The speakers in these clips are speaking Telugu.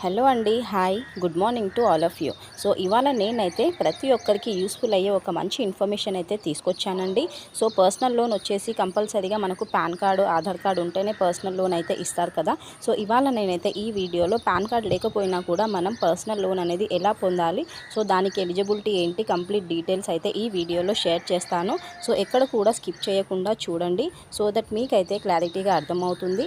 హలో అండి hi good morning to all of you. So ఇవాళ నేనైతే ప్రతి ఒక్కరికి యూస్ఫుల్ అయ్యే ఒక మంచి ఇన్ఫర్మేషన్ అయితే తీసుకొచ్చానండి. సో పర్సనల్ లోన్ వచ్చేసి కంపల్సరీగా మనకు పాన్ కార్డు ఆధార్ కార్డు ఉంటేనే పర్సనల్ లోన్ అయితే ఇస్తారు కదా. సో ఇవాళ నేనైతే ఈ వీడియోలో పాన్ కార్డ్ లేకపోయినా కూడా మనం పర్సనల్ లోన్ అనేది ఎలా పొందాలి సో దానికి ఎలిజిబిలిటీ ఏంటి కంప్లీట్ డీటెయిల్స్ అయితే ఈ వీడియోలో షేర్ చేస్తాను. సో ఎక్కడ కూడా స్కిప్ చేయకుండా చూడండి. సో దట్ మీకైతే క్లారిటీగా అర్థమవుతుంది.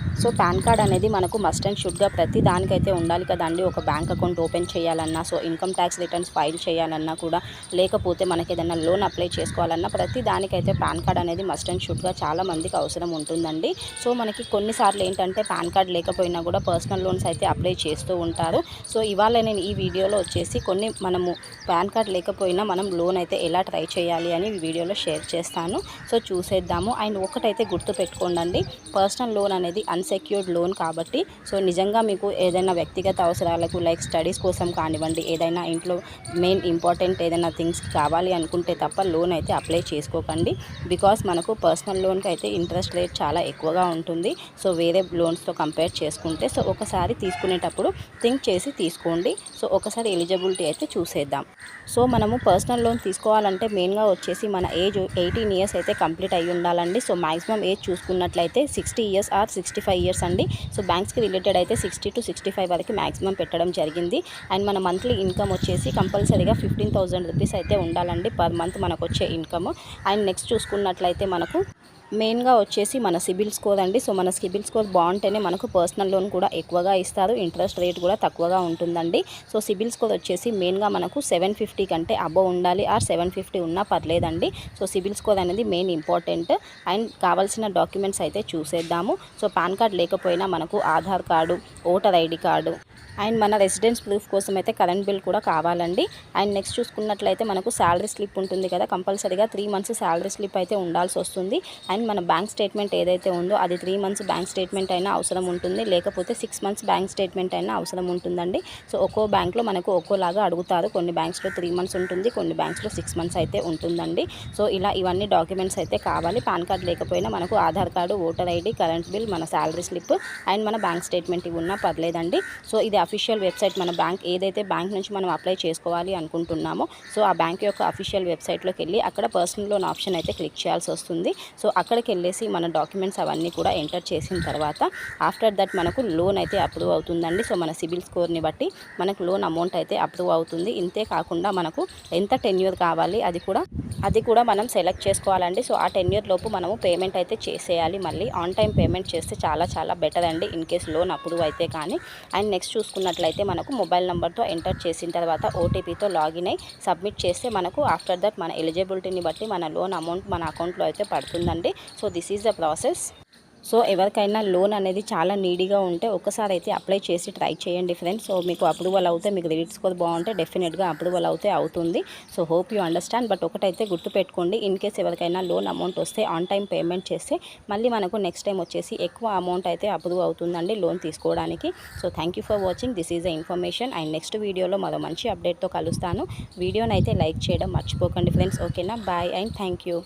సో పాన్ కార్డ్ అనేది మనకు మస్ట్ అండ్ షుడ్గా ప్రతి దానికైతే ఉండాలి కదండి. ఒక బ్యాంక్ అకౌంట్ ఓపెన్ చేయాలన్నా so income tax returns file చేయాలన్నా కూడా లేకపోతే మనకి ఏదైనా లోన్ అప్లై చేసుకోవాలన్నా ప్రతి దానికైతే పాన్ కార్డ్ అనేది మస్ట్ అండ్ షుడ్గా చాలా మందికి అవసరం ఉంటుందండి. సో మనకి కొన్నిసార్లు ఏంటంటే పాన్ కార్డ్ లేకపోయినా కూడా పర్సనల్ లోన్స్ అయితే అప్లై చేస్తూ ఉంటారు. సో ఇవాళ నేను ఈ వీడియోలో వచ్చేసి కొన్ని మనము పాన్ కార్డ్ లేకపోయినా మనం లోన్ అయితే ఎలా ట్రై చేయాలి అని ఈ వీడియోలో షేర్ చేస్తాను. సో చూసేద్దాము. అండ్ ఒకటైతే గుర్తుపెట్టుకోండి పర్సనల్ లోన్ అనేది అన్సెక్యూర్డ్ లోన్ కాబట్టి సో నిజంగా మీకు ఏదైనా వ్యక్తిగత అవసరాలకు లైక్ స్టడీస్ కోసం కానివ్వండి ఏదైనా ఇంట్లో మెయిన్ ఇంపార్టెంట్ ఏదైనా థింగ్స్ కావాలి అనుకుంటే తప్ప లోన్ అయితే అప్లై చేసుకోకండి. బికాస్ మనకు పర్సనల్ లోన్కి అయితే ఇంట్రెస్ట్ రేట్ చాలా ఎక్కువగా ఉంటుంది. సో వేరే లోన్స్తో కంపేర్ చేసుకుంటే సో ఒకసారి తీసుకునేటప్పుడు థింక్ చేసి తీసుకోండి. సో ఒకసారి ఎలిజిబిలిటీ అయితే చూసేద్దాం. సో మనము పర్సనల్ లోన్ తీసుకోవాలంటే మెయిన్గా వచ్చేసి మన ఏజ్ ఎయిటీన్ ఇయర్స్ అయితే కంప్లీట్ అయ్యి ఉండాలండి. సో మాక్సిమం ఏజ్ చూసుకున్నట్లయితే sixty years or sixty five years అండి. సో బ్యాంక్స్కి రిలేటెడ్ అయితే సిక్స్టీ టు సిక్స్టీ ఫైవ్ వరకు మ్యాక్సిమం పెట్టడం జరిగింది. అండ్ మన మంత్లీ ఇన్కమ్ వచ్చేసి కంపల్సరీగా ఫిఫ్టీన్ థౌసండ్ రూపీస్ అయితే ఉండాలండి పర్ మంత్ మనకు వచ్చే ఇన్కమ్. అండ్ నెక్స్ట్ చూసుకున్నట్లయితే మనకు మెయిన్గా వచ్చేసి మన సిబిల్ స్కోర్ అండి. సో మన సిబిల్ స్కోర్ బాగుంటేనే మనకు పర్సనల్ లోన్ కూడా ఎక్కువగా ఇస్తారు. ఇంట్రెస్ట్ రేట్ కూడా తక్కువగా ఉంటుందండి. సో సిబిల్ స్కోర్ వచ్చేసి మెయిన్గా మనకు సెవెన్ ఫిఫ్టీ కంటే అబవ్ ఉండాలి. ఆర్ సెవెన్ ఫిఫ్టీ ఉన్నా పర్లేదండి. సో సిబిల్ స్కోర్ అనేది మెయిన్ ఇంపార్టెంట్. అండ్ కావాల్సిన డాక్యుమెంట్స్ అయితే చూసేద్దాము. సో పాన్ కార్డ్ లేకపోయినా మనకు Aadhaar card voter ID card and మన రెసిడెన్స్ ప్రూఫ్ కోసం అయితే కరెంట్ బిల్ కూడా కావాలండి. అండ్ నెక్స్ట్ చూసుకున్నట్లయితే మనకు శాలరీ స్లిప్ ఉంటుంది కదా. కంపల్సరీగా త్రీ మంత్స్ శాలరీ స్లిప్ అయితే ఉండాల్సి వస్తుంది. అండ్ మన బ్యాంక్ స్టేట్మెంట్ ఏదైతే ఉందో అది త్రీ మంత్స్ బ్యాంక్ స్టేట్మెంట్ అయినా అవసరం ఉంటుంది. లేకపోతే సిక్స్ మంత్స్ బ్యాంక్ స్టేట్మెంట్ అయినా అవసరం ఉంటుందండి. సో ఒక్కో బ్యాంక్లో మనకు ఒక్కోలాగా అడుగుతారు. కొన్ని బ్యాంక్స్లో త్రీ మంత్స్ ఉంటుంది కొన్ని బ్యాంక్స్లో సిక్స్ మంత్స్ అయితే ఉంటుందండి. సో ఇలా ఇవన్నీ డాక్యుమెంట్స్ అయితే కావాలి. పాన్ కార్డ్ లేకపోయినా మనకు Aadhaar card voter ID current bill మన శాలరీ స్లిప్ అండ్ మన బ్యాంక్ స్టేట్మెంట్ ఇవి ఉన్నా పర్లేదండి. సో ఇది అఫీషియల్ వెబ్సైట్ మన బ్యాంక్ ఏదైతే బ్యాంక్ నుంచి మనం అప్లై చేసుకోవాలి అనుకుంటున్నామో సో ఆ బ్యాంక్ యొక్క అఫీషియల్ వెబ్సైట్లోకి వెళ్ళి అక్కడ పర్సనల్ లోన్ ఆప్షన్ అయితే క్లిక్ చేయాల్సి వస్తుంది. సో అక్కడికి వెళ్ళేసి మన డాక్యుమెంట్స్ అవన్నీ కూడా ఎంటర్ చేసిన తర్వాత ఆఫ్టర్ దట్ మనకు లోన్ అయితే అప్రూవ్ అవుతుందండి. సో మన సిబిల్ స్కోర్ని బట్టి మనకు లోన్ అమౌంట్ అయితే అప్రూవ్ అవుతుంది. ఇంతే కాకుండా మనకు ఎంత టెన్యూర్ కావాలి అది కూడా అది కూడా మనం సెలెక్ట్ చేసుకోవాలండి. సో ఆ టెన్యూర్ లోపు మనము పేమెంట్ అయితే చేసేయాలి. మళ్ళీ ఆన్ టైం పేమెంట్ చేస్తే చాలా చాలా బెటర్ అండి ఇన్ కేస్ లోన్ అప్రూవ్ అయితే కానీ. అండ్ నెక్స్ట్ చూసుకున్నట్లయితే మనకు మొబైల్ నెంబర్తో ఎంటర్ చేసిన తర్వాత ఓటీపీతో లాగిన్ అయ్యి సబ్మిట్ చేస్తే మనకు ఆఫ్టర్ దట్ మన ఎలిజిబిలిటీని బట్టి మన లోన్ అమౌంట్ మన అకౌంట్లో అయితే పడుతుందండి. So this is the process so ఎవరికైనా లోన్ అనేది చాలా నీడీగా ఉంటే ఒకసారి అయితే అప్లై చేసి ట్రై చేయండి ఫ్రెండ్స్ సో మీకు అప్రూవల్ అవుతే మీకు క్రెడిట్ స్కోర్ బాగుంటే డెఫినెట్గా అప్రూవల్ అవుతే అవుతుంది. So hope you understand but ఒకటైతే గుర్తుపెట్టుకోండి ఇన్ కేస్ ఎవరికైనా లోన్ అమౌంట్ వస్తే ఆన్ టైం పేమెంట్ చేస్తే మళ్ళీ మనకు నెక్స్ట్ టైం వచ్చేసి ఎక్కువ అమౌంట్ అయితే అప్రూవ్ అవుతుందండి లోన్ తీసుకోవడానికి. So thank you for watching this is the information and next వీడియోలో మరో మంచి అప్డేట్తో కలుస్తాను. వీడియోని అయితే లైక్ చేయడం మర్చిపోకండి ఫ్రెండ్స్ ఓకేనా బాయ్ అండ్ థ్యాంక్ యూ